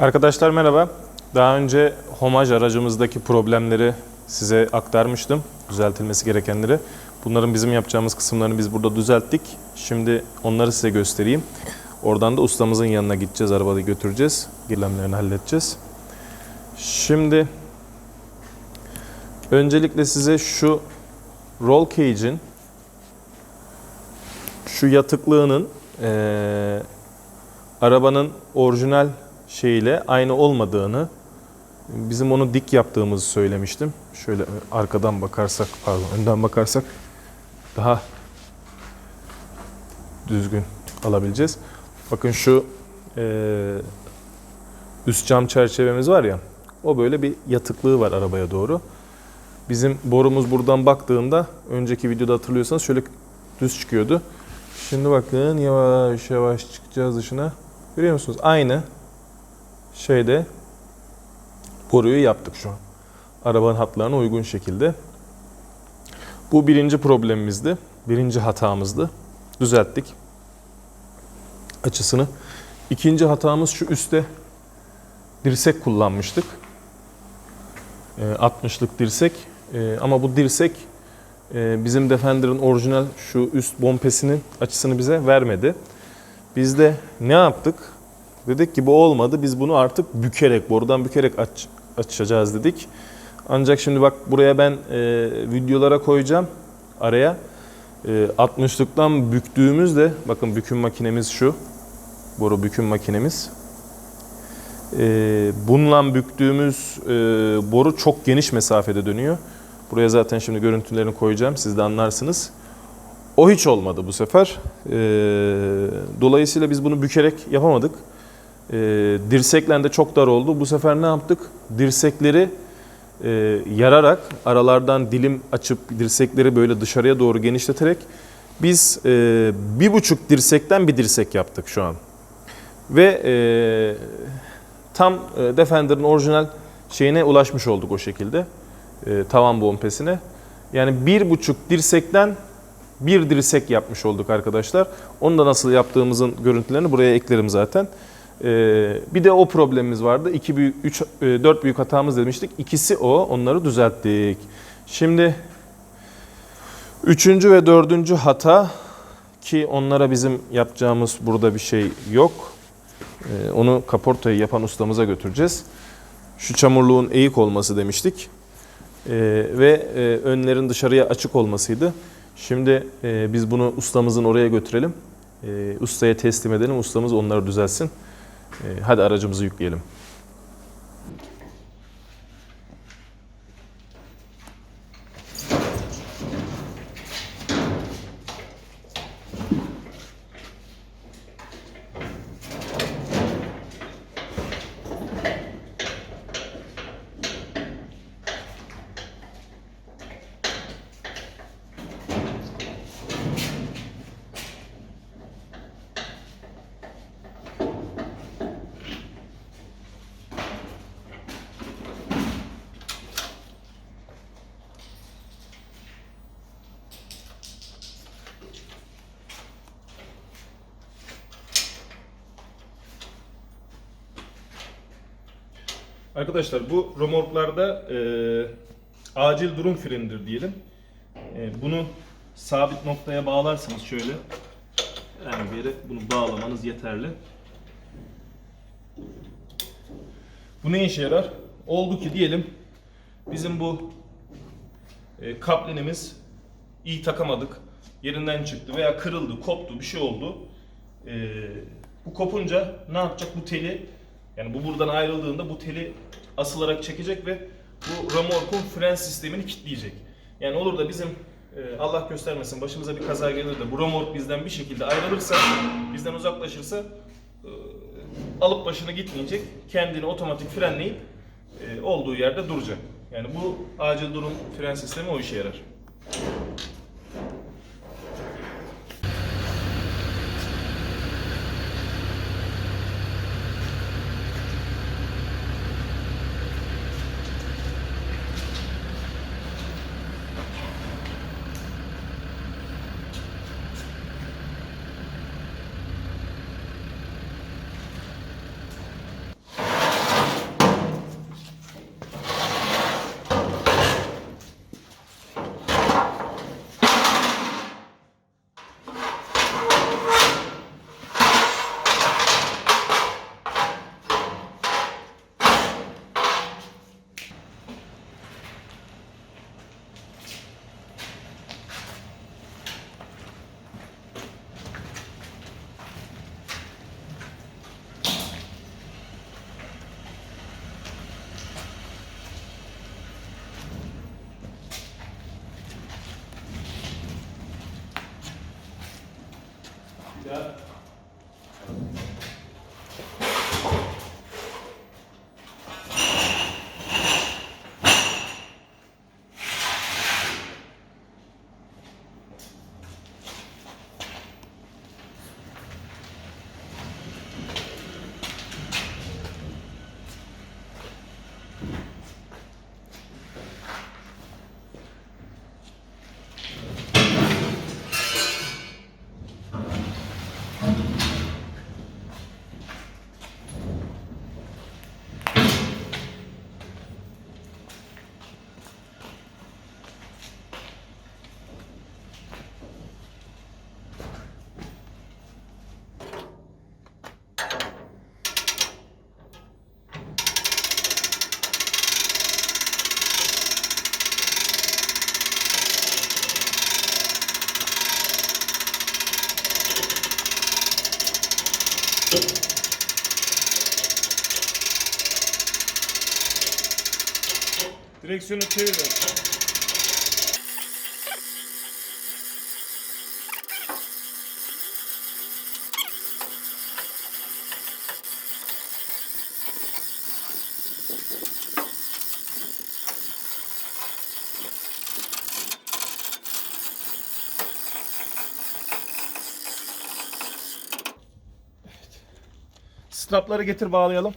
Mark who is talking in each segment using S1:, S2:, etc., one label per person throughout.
S1: Arkadaşlar merhaba. Daha önce homaj aracımızdaki problemleri size aktarmıştım. Düzeltilmesi gerekenleri. Bunların bizim yapacağımız kısımlarını biz burada düzelttik. Şimdi onları size göstereyim. Oradan da ustamızın yanına gideceğiz, arabayı götüreceğiz. Girlemlerini halledeceğiz. Şimdi öncelikle size şu roll cage'in şu yatıklığının eee, arabanın orijinal şeyle aynı olmadığını bizim onu dik yaptığımızı söylemiştim. Şöyle arkadan bakarsak pardon önden bakarsak daha düzgün alabileceğiz. Bakın şu eee, üst cam çerçevemiz var ya o böyle bir yatıklığı var arabaya doğru. Bizim borumuz buradan baktığında önceki videoda hatırlıyorsanız şöyle düz çıkıyordu. Şimdi bakın yavaş yavaş çıkacağız dışına. Görüyor musunuz? Aynı şeyde boruyu yaptık şu an. Arabanın hatlarına uygun şekilde. Bu birinci problemimizdi. Birinci hatamızdı. Düzelttik. Açısını. İkinci hatamız şu üstte dirsek kullanmıştık. Ee, 60'lık dirsek. Ee, ama bu dirsek e, bizim Defender'ın orijinal şu üst bompesinin açısını bize vermedi. Biz de ne yaptık? Dedik ki bu olmadı. Biz bunu artık bükerek, borudan bükerek aç, açacağız dedik. Ancak şimdi bak buraya ben e, videolara koyacağım araya. E, 60'lıktan büktüğümüzde bakın büküm makinemiz şu. Boru büküm makinemiz. E, bununla büktüğümüz e, boru çok geniş mesafede dönüyor. Buraya zaten şimdi görüntülerini koyacağım. Siz de anlarsınız. O hiç olmadı bu sefer. E, dolayısıyla biz bunu bükerek yapamadık. E, dirsekle de çok dar oldu. Bu sefer ne yaptık? Dirsekleri e, yararak aralardan dilim açıp dirsekleri böyle dışarıya doğru genişleterek biz e, bir buçuk dirsekten bir dirsek yaptık şu an. Ve e, tam e, Defender'ın orijinal şeyine ulaşmış olduk o şekilde. E, tavan bompesine. Yani bir buçuk dirsekten bir dirsek yapmış olduk arkadaşlar. Onu da nasıl yaptığımızın görüntülerini buraya eklerim zaten. Ee, bir de o problemimiz vardı. 2 büyük 3 4 büyük hatamız demiştik. İkisi o. Onları düzelttik. Şimdi üçüncü ve dördüncü hata ki onlara bizim yapacağımız burada bir şey yok. Ee, onu kaportayı yapan ustamıza götüreceğiz. Şu çamurluğun eğik olması demiştik. Ee, ve e, önlerin dışarıya açık olmasıydı. Şimdi e, biz bunu ustamızın oraya götürelim. E, ustaya teslim edelim. Ustamız onları düzelsin. E, hadi aracımızı yükleyelim. Arkadaşlar bu romorklarda e, acil durum frenidir diyelim. E, bunu sabit noktaya bağlarsınız şöyle. Herhangi bir yere bunu bağlamanız yeterli. Bu ne işe yarar? Oldu ki diyelim bizim bu e, kaplinimiz iyi takamadık. Yerinden çıktı veya kırıldı, koptu, bir şey oldu. E, bu kopunca ne yapacak? Bu teli yani bu buradan ayrıldığında bu teli asılarak çekecek ve bu ramorkun fren sistemini kilitleyecek. Yani olur da bizim e, Allah göstermesin başımıza bir kaza gelir de bu ramork bizden bir şekilde ayrılırsa, bizden uzaklaşırsa e, alıp başını gitmeyecek. Kendini otomatik frenleyip e, olduğu yerde duracak. Yani bu acil durum fren sistemi o işe yarar. Direksiyonu çeviriyorum. Strapları getir bağlayalım.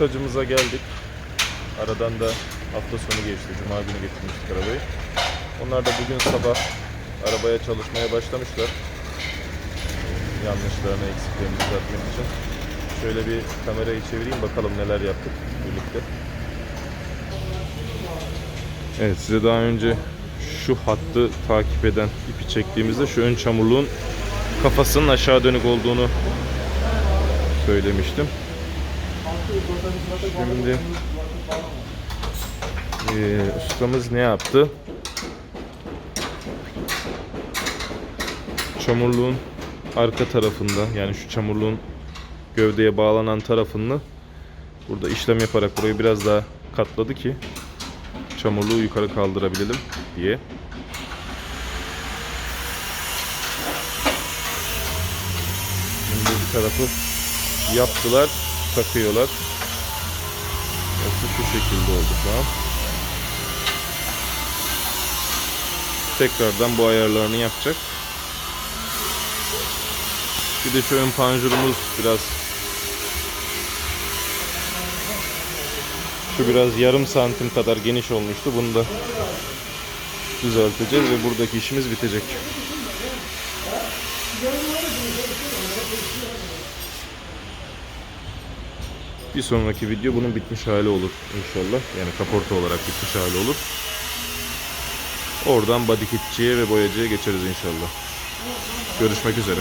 S1: Kaportacımıza geldik. Aradan da hafta sonu geçti. Cuma günü getirmiştik arabayı. Onlar da bugün sabah arabaya çalışmaya başlamışlar. Yanlışlarını, eksiklerini düzeltmek için. Şöyle bir kamerayı çevireyim bakalım neler yaptık birlikte. Evet size daha önce şu hattı takip eden ipi çektiğimizde şu ön çamurluğun kafasının aşağı dönük olduğunu söylemiştim. Şimdi eee, ustamız ne yaptı? Çamurluğun arka tarafında yani şu çamurluğun gövdeye bağlanan tarafını burada işlem yaparak burayı biraz daha katladı ki çamurluğu yukarı kaldırabilelim diye. Şimdi bir tarafı yaptılar, takıyorlar. Şu şekilde oldu şu an. Tekrardan bu ayarlarını yapacak. Bir de şu ön panjurumuz biraz şu biraz yarım santim kadar geniş olmuştu. Bunu da düzelteceğiz ve buradaki işimiz bitecek. Bir sonraki video bunun bitmiş hali olur inşallah. Yani kaporta olarak bitmiş hali olur. Oradan body kitçiye ve boyacıya geçeriz inşallah. Görüşmek üzere.